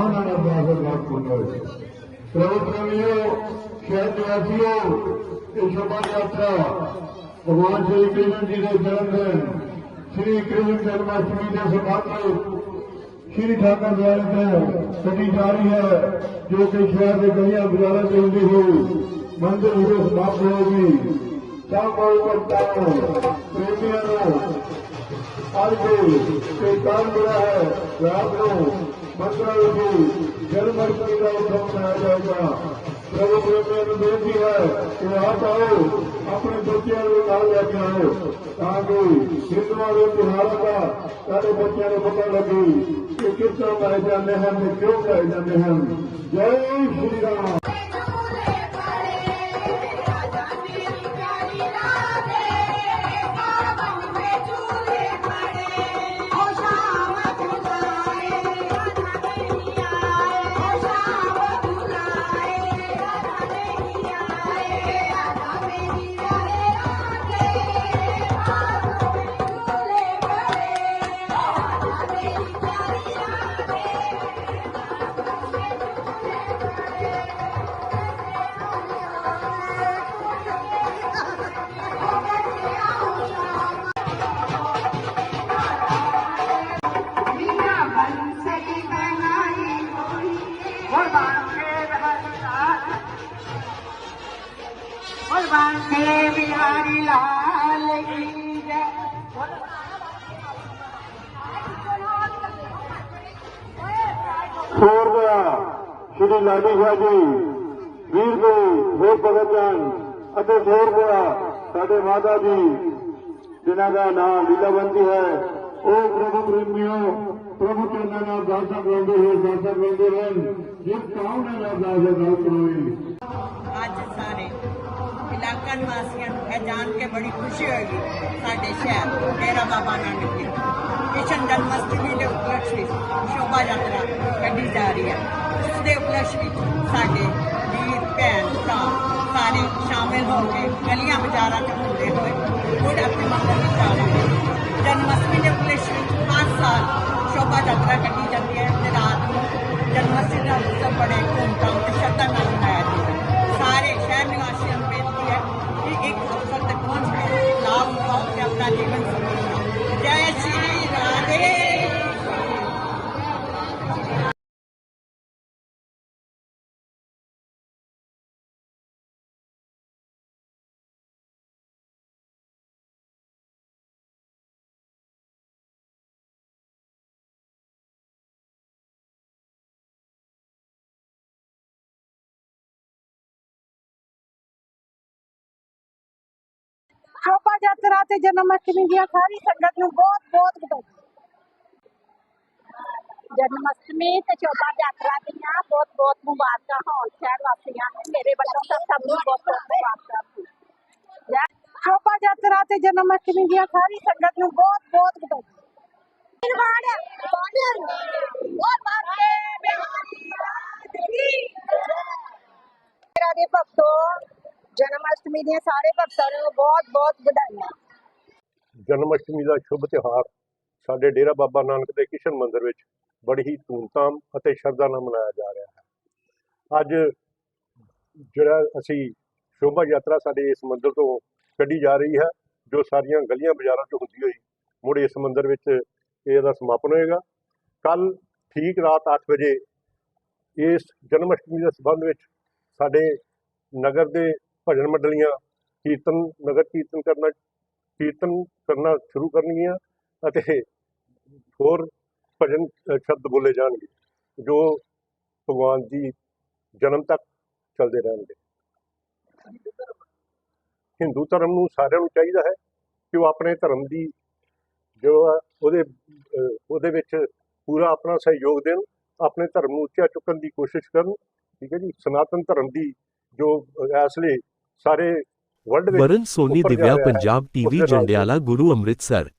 ਉਹਨਾਂ ਦਾ ਬਾਬਰ ਬਾਤ ਭਗਵਾਨ ਸ਼੍ਰੀ ਕ੍ਰਿਸ਼ਨ ਜੀ ਦੇ ਜਨਮ ਦਿਨ ਸ਼੍ਰੀ ਕ੍ਰਿਸ਼ਨ ਜਨਮਾਸ਼ਟਮੀ ਦੇ ਸੰਬੰਧ ਸ਼੍ਰੀ ਠਾਕਰ ਦੁਆਰੇ ਤੋਂ ਸੱਜੀ ਜਾ ਰਹੀ ਹੈ, ਜੋ ਕਿ ਸ਼ਹਿਰ ਦੇ ਗਲੀਆਂ ਬਾਜ਼ਾਰਾਂ ਤੇ ਹੁੰਦੀ ਹੋਈ ਮੰਦਿਰ ਵਿੱਚ ਸਮਾਪਤ ਹੋਏਗੀ ਸਭ ਭਗਤਾਂ ਨੂੰ ਪ੍ਰੇਮੀਆਂ ਨੂੰ ਅੱਜ ਤੇ ਕਾਲ ਬੜਾ ਹੈ, ਰਾਤ ਨੂੰ ਮੰਦਰਾਂ ਵਿੱਚ ਜਨਮ ਅਸ਼ਟਮੀ ਦਾ ਉਤਸਵ ਮਨਾਇਆ ਜਾਏਗਾ ਪ੍ਰਭੂ ਪ੍ਰੇਮੀਆਂ ਨੂੰ ਬੇਨਤੀ ਹੈ ਕਿ ਆਪ ਆਓ, ਆਪਣੇ ਬੱਚਿਆਂ ਨੂੰ ਨਾਲ ਲੈ ਕੇ ਆਓ, ਤਾਂ ਕਿ ਹਿੰਦੂਆਂ ਦੇ ਤਿਉਹਾਰਾਂ ਦਾ ਸਾਡੇ ਬੱਚਿਆਂ ਨੂੰ ਪਤਾ ਲੱਗੇ ਕਿ ਕਿਸ ਤਰ੍ਹਾਂ ਮਨਾਏ ਜਾਂਦੇ ਹਨ ਤੇ ਕਿਉਂ ਮਨਾਏ ਜਾਂਦੇ ਹਨ। ਜੈ ਸ਼੍ਰੀ ਰਾਮ। قربان شیر هرلال قربان شیر بهاری لال ਸੂਰਦਿਆ ਸ਼੍ਰੀ ਲਾਲੀ ਸ਼ਾਹ ਜੀ, ਵੀਰ ਦੇ ਹੋਰ ਭਗਤ ਜਨ ਅਤੇ ਸੂਰਦਿਆ ਸਾਡੇ ਮਾਤਾ ਜੀ, ਜਿਨ੍ਹਾਂ ਦਾ ਨਾਮ ਲੀਲਾਵੰਤੀ ਹੈ ਉਹ ਪ੍ਰਭੂ ਪ੍ਰੇਮੀਓ, ਪ੍ਰਭੂ ਚੰਨਾਂ ਨਾਲ ਦਾਸਾ ਬੋਲਦੇ ਹੋਏ ਦਾਸਾ ਬੋਲਦੇ ਰਹਿਣ। ਜਿਸ ਕਾਉਂ ਨਾਲ ਦਾਸਾ ਗੱਲ ਕਰੋਈ ਅੱਜ ਸਾਰੇ ਇਲਾਕਾ ਨਿਵਾਸੀਆਂ ਨੂੰ ਇਹ ਜਾਣ ਕੇ ਬੜੀ ਖੁਸ਼ੀ ਹੋਈ ਸਾਡੇ ਸ਼ਹਿਰ ਡੇਰਾ ਬਾਬਾ ਨਾਨਕ ਜੀ ਕ੍ਰਿਸ਼ਨ ਜਨਮਸ਼ਟਮੀ ਦੇ ਉਪਲਕਸ਼ ਵਿੱਚ ਸ਼ੋਭਾ ਯਾਤਰਾ ਕੱਢੀ ਜਾ ਰਹੀ ਹੈ। ਉਸ ਦੇ ਉਪਲਕਸ਼ ਵਿੱਚ ਸਾਡੇ ਵੀਰ, ਭੈਣ, ਭਰਾ ਸਾਰੇ ਸ਼ਾਮਿਲ ਹੋ ਕੇ ਗਲੀਆਂ ਬਾਜ਼ਾਰਾਂ 'ਚ ਘੁੰਮਦੇ ਹੋਏ ਸ਼ੋਭਾ ਯਾਤਰਾ ਤੇ ਜਨਮ ਅਸ਼ਟਮੀ ਦੀਆਂ ਸਾਰੀ ਸੰਗਤ ਨੂੰ ਬਹੁਤ ਬਹੁਤ ਵਧਾਈ ਜਨਮ ਅਸ਼ਟਮੀ ਤੇ ਸ਼ੋਭਾ ਯਾਤਰਾ ਦੀਆਂ ਬਹੁਤ ਬਹੁਤ ਮੁਬਾਰਕਾਂ ਹੋਣ ਸ਼ਹਿਰ ਵਾਸੀਆਂ ਨੂੰ। ਮੇਰੇ ਵੱਲੋਂ ਤਾਂ ਸਭ ਨੂੰ ਬਹੁਤ ਬਹੁਤ ਮੁਬਾਰਕਾਂ। ਸ਼ੋਭਾ ਯਾਤਰਾ ਤੇ ਜਨਮ ਅਸ਼ਟਮੀ ਦੀਆਂ ਸਾਰੀ ਸੰਗਤ ਨੂੰ ਬਹੁਤ ਬਹੁਤ ਵਧਾਈ ਮੇਰਾ ਦੇ ਭਗਤੋ ਜਨਮ ਅਸ਼ਟਮੀ ਦੀਆਂ ਸਾਰੇ ਭਗਤਾਂ ਨੂੰ ਬਹੁਤ ਬਹੁਤ ਵਧਾਈਆਂ। ਜਨਮ ਅਸ਼ਟਮੀ ਦਾ ਸ਼ੁਭ ਤਿਉਹਾਰ ਸਾਡੇ ਡੇਰਾ ਬਾਬਾ ਨਾਨਕ ਦੇ ਕਿਸ਼ਨ ਮੰਦਿਰ ਵਿੱਚ ਬੜੀ ਹੀ ਧੂਮਧਾਮ ਅਤੇ ਸ਼ਰਧਾ ਨਾਲ ਮਨਾਇਆ ਜਾ ਰਿਹਾ ਹੈ। ਅੱਜ ਜਿਹੜਾ ਅਸੀਂ ਸ਼ੋਭਾ ਯਾਤਰਾ ਸਾਡੇ ਇਸ ਮੰਦਿਰ ਤੋਂ ਕੱਢੀ ਜਾ ਰਹੀ ਹੈ, ਜੋ ਸਾਰੀਆਂ ਗਲੀਆਂ ਬਾਜ਼ਾਰਾਂ 'ਚ ਹੁੰਦੀ ਹੋਈ, ਮੁੜ ਇਸ ਮੰਦਿਰ ਵਿੱਚ ਇਹਦਾ ਸਮਾਪਨ ਹੋਏਗਾ। ਕੱਲ ਠੀਕ ਰਾਤ 8 ਵਜੇ ਇਸ ਜਨਮ ਅਸ਼ਟਮੀ ਦੇ ਸੰਬੰਧ ਵਿੱਚ ਸਾਡੇ ਨਗਰ ਦੇ ਭਜਨ ਮੰਡਲੀਆਂ ਕੀਰਤਨ, ਨਗਰ ਕੀਰਤਨ ਕਰਨਾ ਕੀਰਤਨ ਕਰਨਾ ਸ਼ੁਰੂ ਕਰਨਗੀਆਂ ਅਤੇ ਹੋਰ ਭਜਨ ਸ਼ਬਦ ਬੋਲੇ ਜਾਣਗੇ ਜੋ ਭਗਵਾਨ ਦੀ ਜਨਮ ਤੱਕ ਚੱਲਦੇ ਰਹਿਣਗੇ। ਹਿੰਦੂ ਧਰਮ ਨੂੰ ਸਾਰਿਆਂ ਨੂੰ ਚਾਹੀਦਾ ਹੈ ਕਿ ਉਹ ਆਪਣੇ ਧਰਮ ਦੀ ਜੋ ਉਹਦੇ ਉਹਦੇ ਵਿੱਚ ਪੂਰਾ ਆਪਣਾ ਸਹਿਯੋਗ ਦੇਣ ਆਪਣੇ ਧਰਮ ਨੂੰ ਉੱਚਾ ਚੁੱਕਣ ਦੀ ਕੋਸ਼ਿਸ਼ ਕਰਨ ਠੀਕ ਹੈ ਜੀ? ਸਨਾਤਨ ਧਰਮ ਦੀ ਜੋ ਇਸ ਲਈ ਸਾਰੇ ਵਰਲਡ ਵਿੱਚ ਵਰਨ ਸੋਨੀ ਦਿਵਿਆ ਪੰਜਾਬ ਟੀਵੀ ਜੰਡਿਆਲਾ ਗੁਰੂ ਅੰਮ੍ਰਿਤਸਰ।